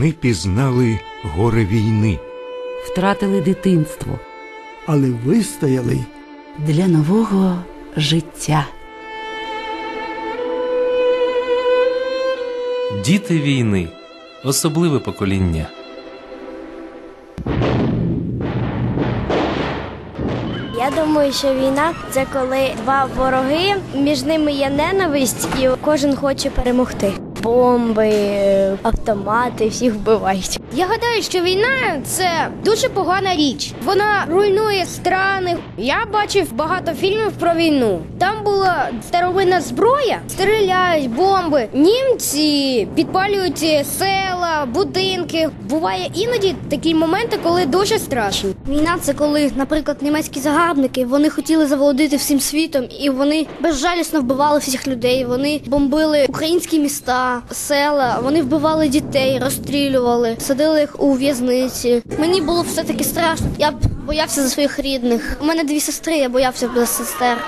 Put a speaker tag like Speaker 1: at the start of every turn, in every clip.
Speaker 1: вони пізнали горе війни.
Speaker 2: Втратили дитинство
Speaker 3: але вистояли.
Speaker 2: для нового життя.
Speaker 4: Діти війни особливе покоління.
Speaker 5: Я думаю, що війна це коли два вороги, між ними є ненависть, і кожен хоче перемогти. Бомби, автомати, всіх вбивають.
Speaker 6: Я гадаю, що війна це дуже погана річ. Вона руйнує страни. Я бачив багато фільмів про війну. Там була старовинна зброя, стріляють бомби. Німці підпалюють села, будинки. Буває іноді такі моменти, коли дуже страшно.
Speaker 5: Війна це коли, наприклад, німецькі загарбники вони хотіли заволодіти всім світом, і вони безжалісно вбивали всіх людей. Вони бомбили українські міста, села. Вони вбивали дітей, розстрілювали, садили їх у в'язниці. Мені було все таки страшно. Я б боявся за своїх рідних. У мене дві сестри, я боявся за сестер.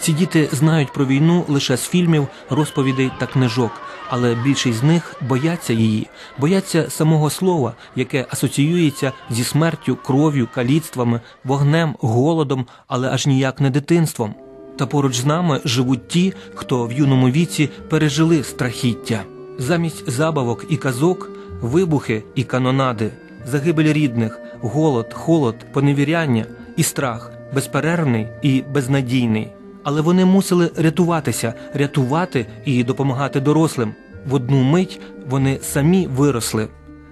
Speaker 4: Ці діти знають про війну лише з фільмів, розповідей та книжок, але більшість з них бояться її, бояться самого слова, яке асоціюється зі смертю, кров'ю, каліцтвами, вогнем, голодом, але аж ніяк не дитинством. Та поруч з нами живуть ті, хто в юному віці пережили страхіття. Замість забавок і казок, вибухи і канонади, загибель рідних, голод, холод, поневіряння і страх безперервний і безнадійний. Але вони мусили рятуватися, рятувати і допомагати дорослим. В одну мить вони самі виросли.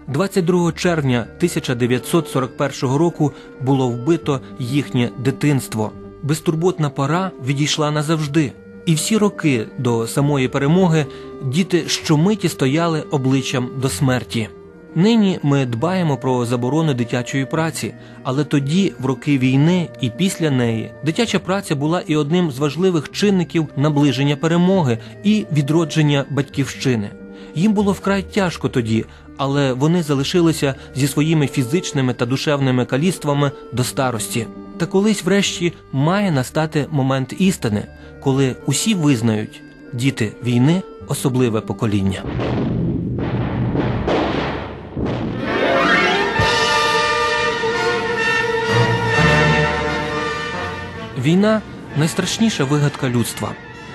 Speaker 4: 22 червня 1941 року було вбито їхнє дитинство. Безтурботна пора відійшла назавжди. І всі роки до самої перемоги діти щомиті стояли обличчям до смерті. Нині ми дбаємо про заборону дитячої праці, але тоді, в роки війни і після неї, дитяча праця була і одним з важливих чинників наближення перемоги і відродження батьківщини. Їм було вкрай тяжко тоді, але вони залишилися зі своїми фізичними та душевними каліцтвами до старості. Та колись, врешті, має настати момент істини, коли усі визнають діти війни особливе покоління. Війна найстрашніша вигадка людства.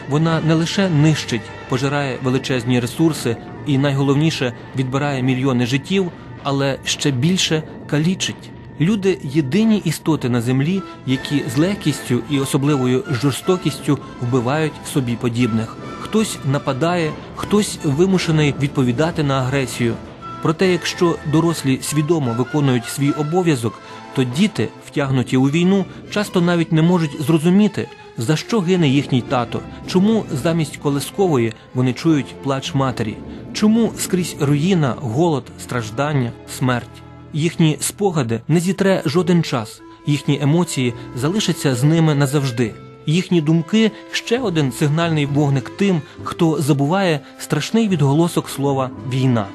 Speaker 4: Вона не лише нищить, пожирає величезні ресурси і найголовніше відбирає мільйони життів, але ще більше калічить. Люди єдині істоти на землі, які з легкістю і особливою жорстокістю вбивають собі подібних. Хтось нападає, хтось вимушений відповідати на агресію. Проте, якщо дорослі свідомо виконують свій обов'язок, то діти, втягнуті у війну, часто навіть не можуть зрозуміти, за що гине їхній тато, чому замість колискової вони чують плач матері, чому скрізь руїна, голод, страждання, смерть. Їхні спогади не зітре жоден час, їхні емоції залишаться з ними назавжди. Їхні думки ще один сигнальний вогник тим, хто забуває страшний відголосок слова війна.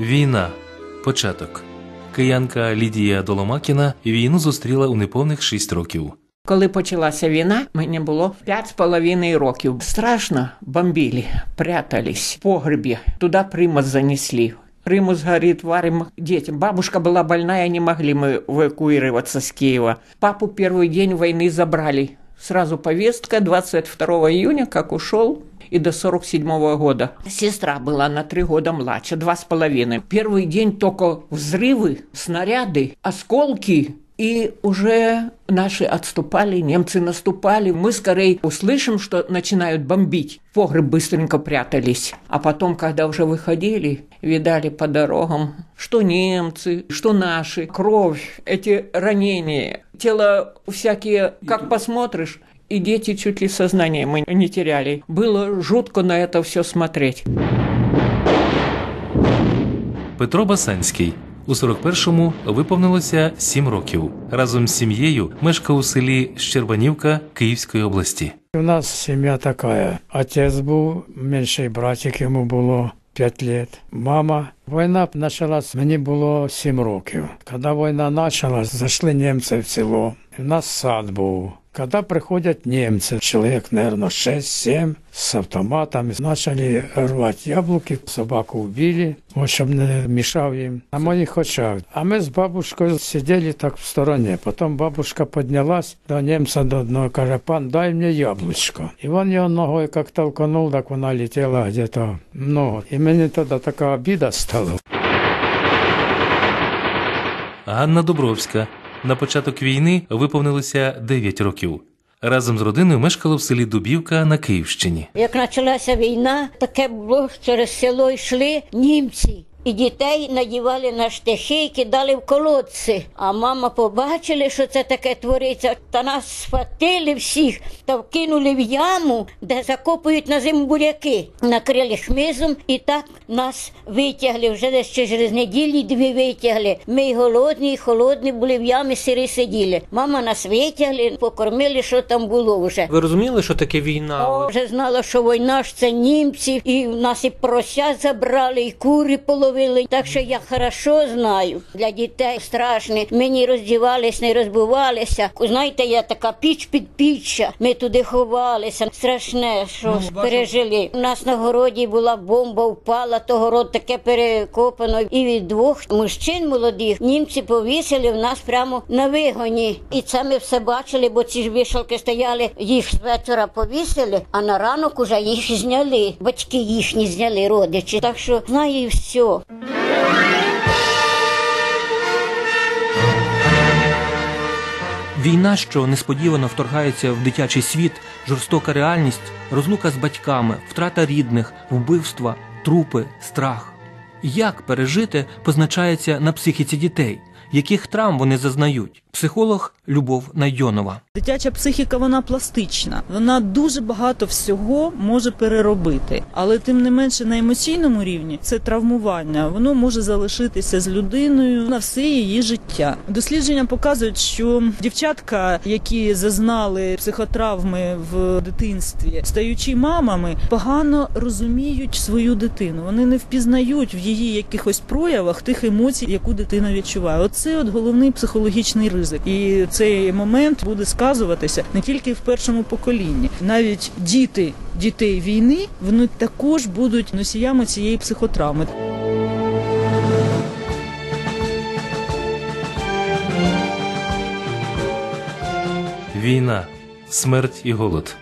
Speaker 4: Війна. Початок. Киянка Лідія Доломакіна війну зустріла у неповних шість років.
Speaker 7: Коли почалася війна, мені було п'ять з половиною років. Страшно бомбили, прятались в погребі. Туди примус занесли. Примус горит, варим детям. Бабушка была больная, не могли мы эвакуироваться с Киева. Папу первый день войны забрали. Сразу повестка 22 июня, как ушел, и до 47 года. Сестра была на три года младше, два с половиной. Первый день только взрывы, снаряды, осколки, и уже наши отступали, немцы наступали. Мы скорее услышим, что начинают бомбить. Погреб быстренько прятались. А потом, когда уже выходили, видали по дорогам, что немцы, что наши. Кровь, эти ранения, тело всякие, как посмотришь, и дети чуть ли сознание мы не теряли. Было жутко на это все смотреть.
Speaker 4: Петро Басанський. У 41-му виповнилося 7 років. Разом з сім'єю мешкав у селі Щербанівка Київської області.
Speaker 8: У нас сім'я така. Отець був, менший братик йому було 5 років. Мама. Війна почалась, мені було 7 років. Коли війна почалась, зайшли німці в село. У нас сад був. Когда приходят немцы, человек, наверное, 6-7, с автоматами, начали рвать яблоки, собаку убили, вот, щоб не мішав їм на моїх очах. А ми з бабушкою сиділи так в стороні. Потім бабушка піднялась до немця до одного, каже, пан, дай мені яблучко. І він його ногою як толкнув, так вона летіла где-то много. І мені тоді така обіда стала.
Speaker 9: Ганна Дубровська. На початок війни виповнилося 9 років. Разом з родиною мешкала в селі Дубівка на Київщині.
Speaker 10: Як почалася війна, таке було через село йшли німці. І дітей надівали на штихи і кидали в колодці. А мама побачили, що це таке твориться, та нас схватили всіх та вкинули в яму, де закопують на зиму буряки. Накрили хмизом і так нас витягли. Вже десь через неділі дві витягли. Ми й голодні, і холодні були в ямі, сири сиділи. Мама нас витягли, покормили, що там було вже.
Speaker 4: Ви розуміли, що таке війна?
Speaker 10: О, вже знала, що війна ж це німці, і нас і поросят забрали, і кури половили. Так що я хорошо знаю. Для дітей страшно. Ми не роздівались, не розбивалися. Знаєте, я така піч під піччя. Ми туди ховалися. Страшне, що пережили. У нас на городі була бомба, впала, то город таке перекопано. І від двох мужчин молодих німці повісили в нас прямо на вигоні. І це ми все бачили, бо ці ж вішалки стояли, їх з вечора повісили, а на ранок уже їх зняли. Батьки їхні зняли родичі. Так що знаю все.
Speaker 4: Війна, що несподівано вторгається в дитячий світ, жорстока реальність, розлука з батьками, втрата рідних, вбивства, трупи, страх. Як пережити позначається на психіці дітей, яких травм вони зазнають? Психолог Любов Найдьонова.
Speaker 11: Дитяча психіка вона пластична, вона дуже багато всього може переробити, але тим не менше на емоційному рівні це травмування. Воно може залишитися з людиною на все її життя. Дослідження показують, що дівчатка, які зазнали психотравми в дитинстві, стаючи мамами, погано розуміють свою дитину. Вони не впізнають в її якихось проявах тих емоцій, яку дитина відчуває. Оце от головний психологічний ризик. І цей момент буде сказуватися не тільки в першому поколінні, навіть діти дітей війни вони також будуть носіями цієї психотравми.
Speaker 9: Війна, смерть і голод.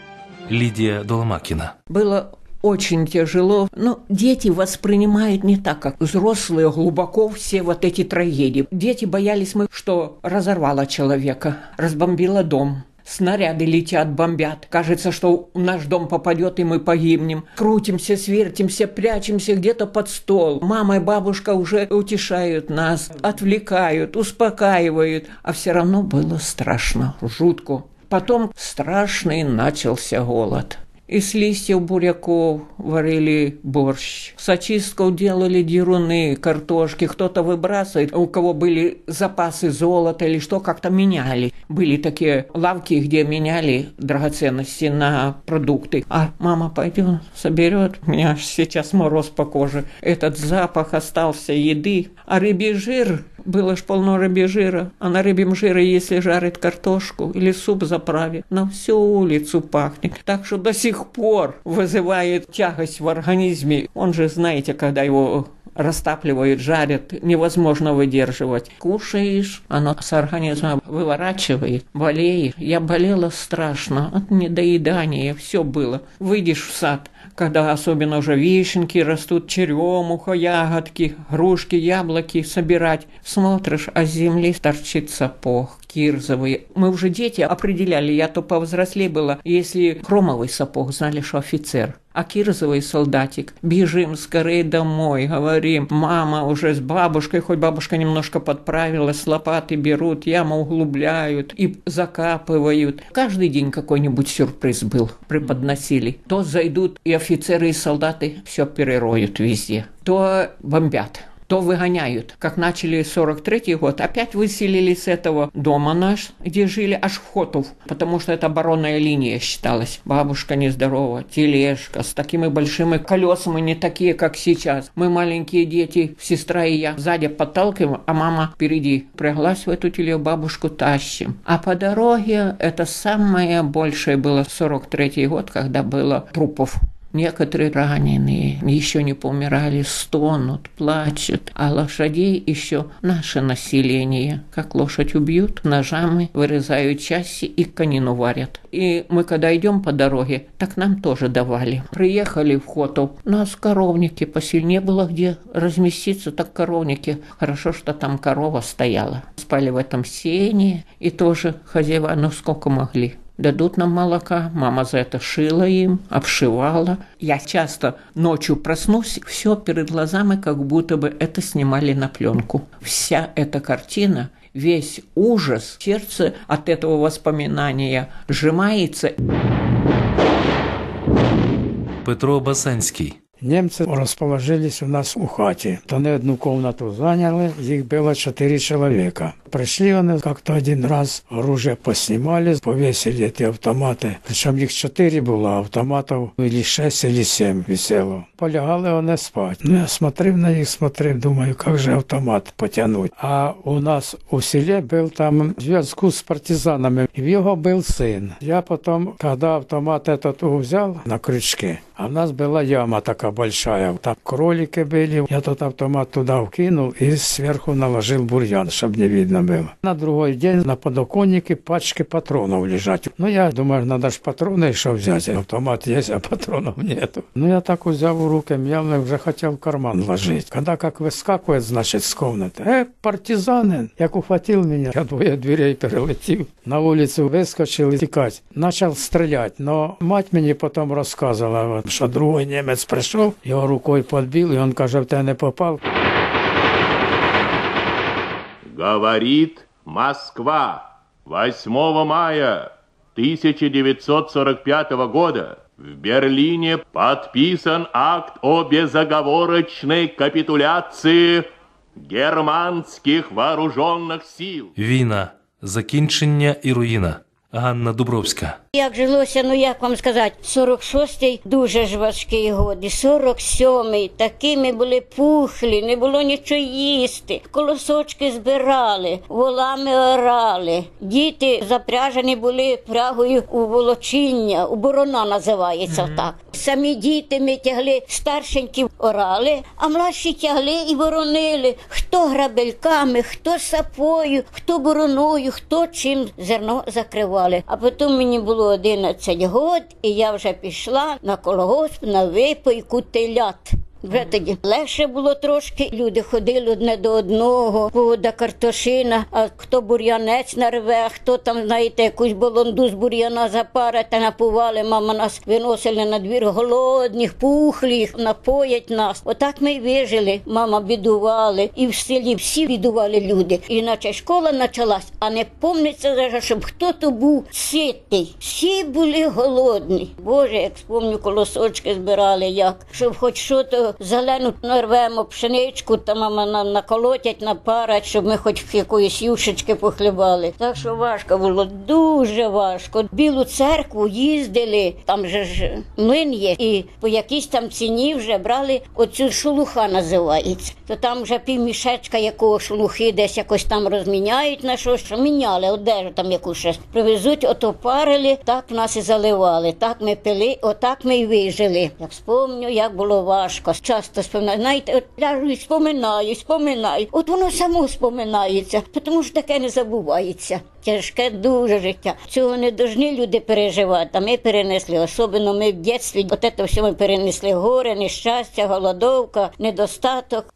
Speaker 9: Лідія Доломакіна.
Speaker 7: Было очень тяжело. Но дети воспринимают не так, как взрослые глубоко все вот эти трагедии. Дети боялись мы, что разорвало человека, разбомбило дом. Снаряды летят, бомбят. Кажется, что в наш дом попадет, и мы погибнем. Крутимся, свертимся, прячемся где-то под стол. Мама и бабушка уже утешают нас, отвлекают, успокаивают. А все равно было страшно, жутко. Потом страшный начался голод. Из листьев буряков варили борщ. С очистков делали деруны, картошки. Кто-то выбрасывает, у кого были запасы золота или что, как-то меняли. Были такие лавки, где меняли драгоценности на продукты. А мама пойдет, соберет. У меня сейчас мороз по коже. Этот запах остался еды. А рыбий жир было ж полно рыбьего жира, а на рыбьем жире, если жарит картошку или суп заправит, на всю улицу пахнет. Так что до сих пор вызывает тягость в организме. Он же, знаете, когда его растапливают, жарят, невозможно выдерживать. Кушаешь, оно с организма выворачивает, болеешь. Я болела страшно от недоедания, все было. Выйдешь в сад, когда особенно уже вишенки растут, черемуха, ягодки, грушки, яблоки собирать. Смотришь, а с земли торчит сапог кирзовый. Мы уже дети определяли, я то повзрослее была, если хромовый сапог, знали, что офицер. А кирзовый солдатик. Бежим скорее домой, говорим. Мама уже с бабушкой, хоть бабушка немножко подправилась, лопаты берут, яму углубляют и закапывают. Каждый день какой-нибудь сюрприз был, преподносили. То зайдут и офицеры, и солдаты все перероют везде. То бомбят. То выгоняют. Как начали 43 год, опять выселили с этого дома наш, где жили, аж в Хотов, потому что это оборонная линия считалась. Бабушка нездорова, тележка с такими большими колесами, не такие, как сейчас. Мы маленькие дети, сестра и я, сзади подталкиваем, а мама впереди. Пряглась в эту телегу, бабушку тащим. А по дороге это самое большее было 43 год, когда было трупов Некоторые раненые еще не помирали, стонут, плачут, а лошадей еще наше население. Как лошадь убьют, ножами вырезают части и конину варят. И мы когда идем по дороге, так нам тоже давали. Приехали в Хотов, нас коровники посильнее было где разместиться, так коровники. Хорошо, что там корова стояла. Спали в этом сене и тоже хозяева, ну сколько могли дадут нам молока. Мама за это шила им, обшивала. Я часто ночью проснусь, все перед глазами, как будто бы это снимали на пленку. Вся эта картина, весь ужас, сердце от этого воспоминания сжимается.
Speaker 9: Петро Басанський.
Speaker 8: Німці розположились у нас у хаті. То не одну кімнату зайняли, їх було чотири чоловіка. Пришли вони як-то один раз, оружие поснімали, повесили ті автомати. Причому їх чотири було, автоматів або шість, або сім висело. Полягали вони спати. Ну я смотрів на їх, смотрів, думаю, як же автомат потягнути. А у нас у селі був там зв'язку з партизанами, в його був син. Я потім, коли автомат этот взяв на крючки, а в нас была яма такая большая. Там кролики были. Я тот автомат туда вкинул и сверху наложил бурьян, чтобы не видно было. На другой день на подоконнике пачки патронов лежать. Ну, я думаю, надо ж патроны еще взять. Автомат есть, а патронов нету. Ну, я так взял в руки, я уже хотел в карман ложить. Когда как выскакивает, значит, с комнаты. Э, партизаны! Як ухватил меня, я двое дверей перелетел. На улицу выскочил и текать. Начал стрелять, но мать мне потом рассказывала, що другий німець прийшов, його рукою підбив, і він каже, в тебе не попав.
Speaker 12: Говорит Москва 8 мая 1945 года в Берлине подписан акт о безоговорочной капитуляции германских вооруженных сил.
Speaker 9: Війна, закінчення і руїна. Ганна Дубровська.
Speaker 10: Як жилося, ну як вам сказати, 46-й дуже ж важкий год, і 47-й такими були пухлі, не було нічого їсти. Колосочки збирали, волами орали. Діти запряжені були прягою у волочіння, у борона називається mm -hmm. так. Самі діти ми тягли старшенькі орали, а младші тягли і боронили. Хто грабельками, хто сапою, хто бороною, хто чим зерно закривали. А потім мені було 11 год, і я вже пішла на колгосп на випойку телят. Вже тоді легше було трошки. Люди ходили одне до одного, вода картошина, а хто бур'янець нарве, а хто там, знаєте, якусь болонду з бур'яна запара та напували. Мама нас виносили на двір голодних, пухлих, напоять нас. Отак ми й вижили. Мама бідували, і в селі всі бідували люди. Іначе школа почалась, а не помниться, щоб хто то був ситий. Всі були голодні. Боже, як спомню, колосочки збирали, як щоб хоч що то зелену нарвемо пшеничку, та мама нам наколотять, напарать, щоб ми хоч якоїсь юшечки похлібали. Так що важко було, дуже важко. Білу церкву їздили, там же ж млин є, і по якійсь там ціні вже брали оцю шелуха називається. То там вже півмішечка якого шелухи десь якось там розміняють на щось, що міняли одежу там якусь щось. Привезуть, ото парили, так нас і заливали. Так ми пили, отак ми й вижили. Я вспомню, як було важко часто споминаю. Знаєте, от ляжу і споминаю, споминаю. От воно само споминається, тому що таке не забувається. Тяжке дуже життя. Цього не повинні люди переживати. А ми перенесли, особливо ми в дитинстві. От це все ми перенесли горе, нещастя, голодовка, недостаток.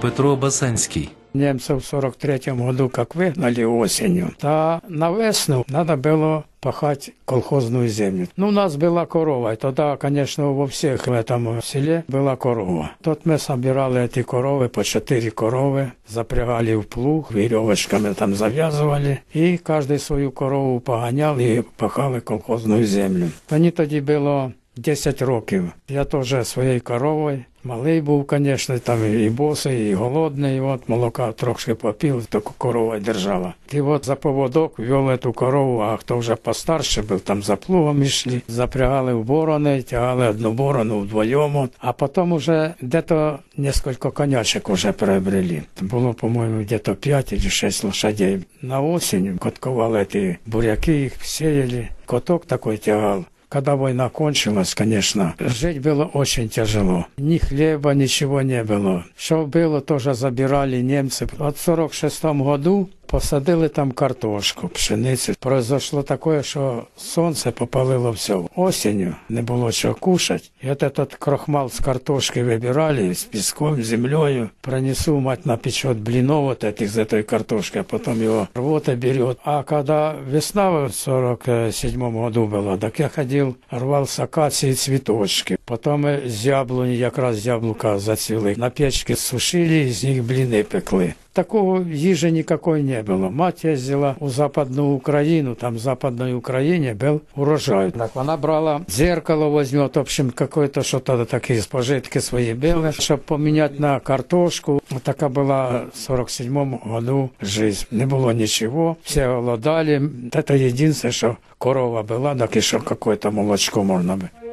Speaker 9: Петро Басанський.
Speaker 8: Немцев в 43-м году как выгнали осенью, то на весну надо было пахать колхозную землю. Ну, у нас была корова, и тогда, конечно, во всех в этом селе была корова. Тут мы собирали эти коровы, по четыре коровы, запрягали в плуг, веревочками там завязывали, и каждый свою корову погонял и пахали колхозную землю. Мені тоді було 10 років. Я теж своєю коровою. Малий був, звісно, там і босий, і голодний, от молока трошки попив, таку корова держала. І от за поводок вел эту корову, а хто вже постарше був, там за плугом йшли, запрягали в борони, тягали одну борону вдвоєм, а потім уже где-то несколько конячок уже приобрели. Було, по-моєму, где-то 5 или 6 лошадей. На осінь котковали ті буряки, їх сеяли, коток такой тягал. Когда война кончилась, конечно, жить было очень тяжело. Ни хлеба, ничего не было. Что было, тоже забирали немцы. В 46 году посадили там картошку, пшеницю. Произошло такое, що сонце попалило все. Осенью не було чого кушати. І от этот крохмал з картошки вибирали з піском, землею. Пронесу, мать напечет блинов вот этих з этой картошки, а потом его рвота берет. А когда весна в 47 году была, так я ходил, рвал с акации цветочки. Потом э, з яблуні, якраз яблука зацвіли. На печці сушили, з них блини пекли. Такого їжі ніякої не було. Мать їздила у Западну Україну, там в Западній Україні був урожай. Так вона брала зеркало возьмет, в общем, какое-то что-то такі спожитки свої були, щоб поміняти на картошку. Така була в 47 году жизнь. Не було нічого, всі голодали. Це єдине, що корова була, так і що какое-то молочко можна було.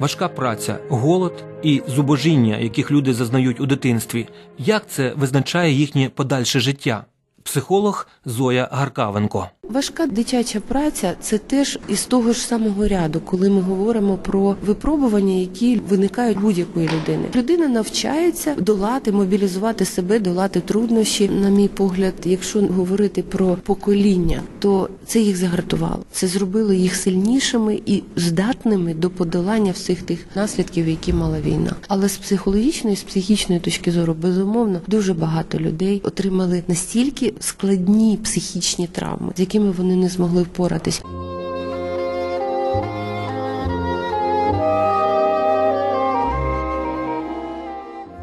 Speaker 4: Важка праця, голод і зубожіння, яких люди зазнають у дитинстві. Як це визначає їхнє подальше життя? Психолог Зоя Гаркавенко.
Speaker 13: Важка дитяча праця це теж із того ж самого ряду, коли ми говоримо про випробування, які виникають будь-якої людини. Людина навчається долати, мобілізувати себе, долати труднощі. На мій погляд, якщо говорити про покоління, то це їх загартувало. Це зробило їх сильнішими і здатними до подолання всіх тих наслідків, які мала війна. Але з психологічної, з психічної точки зору, безумовно, дуже багато людей отримали настільки складні психічні травми, з якими вони не змогли впоратись.
Speaker 4: –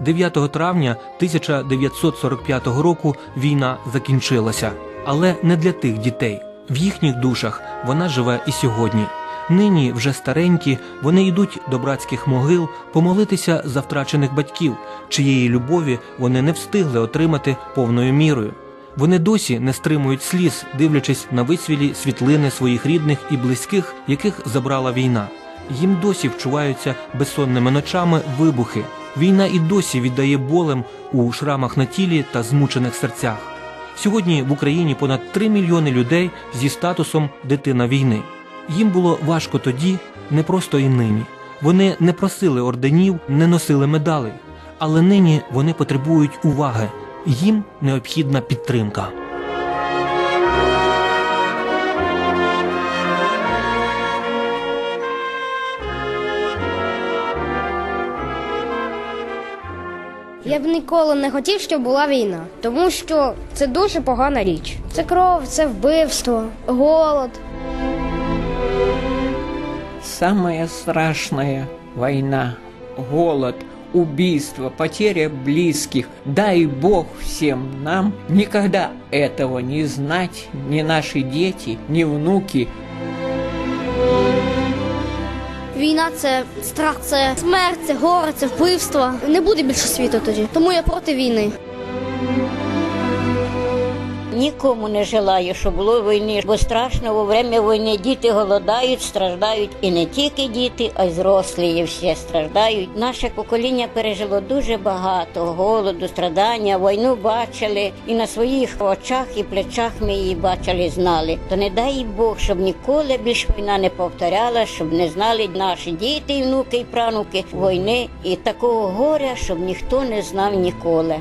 Speaker 4: 9 травня 1945 року війна закінчилася, але не для тих дітей. В їхніх душах вона живе і сьогодні. Нині вже старенькі, вони йдуть до братських могил помолитися за втрачених батьків, чиєї любові вони не встигли отримати повною мірою. Вони досі не стримують сліз, дивлячись на висвілі світлини своїх рідних і близьких, яких забрала війна. Їм досі вчуваються безсонними ночами вибухи. Війна і досі віддає болем у шрамах на тілі та змучених серцях. Сьогодні в Україні понад 3 мільйони людей зі статусом дитина війни. Їм було важко тоді, не просто і нині. Вони не просили орденів, не носили медалей, але нині вони потребують уваги. Їм необхідна підтримка.
Speaker 6: Я б ніколи не хотів, щоб була війна, тому що це дуже погана річ. Це кров, це вбивство, голод.
Speaker 7: Самая страшная война, голод, убийство, потеря близких. Дай Бог всем нам никогда этого не знать, ни наши дети, ни внуки.
Speaker 5: Війна це страх, це смерть, це горе, це вбивство. Не буде більше світу тоді. Тому я проти війни.
Speaker 10: Нікому не желаю, щоб було війни, бо страшно во время війни діти голодають, страждають і не тільки діти, а й зрослі і всі страждають. Наше покоління пережило дуже багато голоду, страдання, війну бачили і на своїх очах і плечах ми її бачили, знали. То не дай Бог, щоб ніколи більше війна не повторяла, щоб не знали наші діти, і внуки і правнуки війни і такого горя, щоб ніхто не знав ніколи.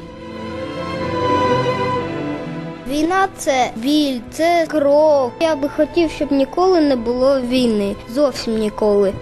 Speaker 5: Війна це біль, це кров. Я би хотів, щоб ніколи не було війни. Зовсім ніколи.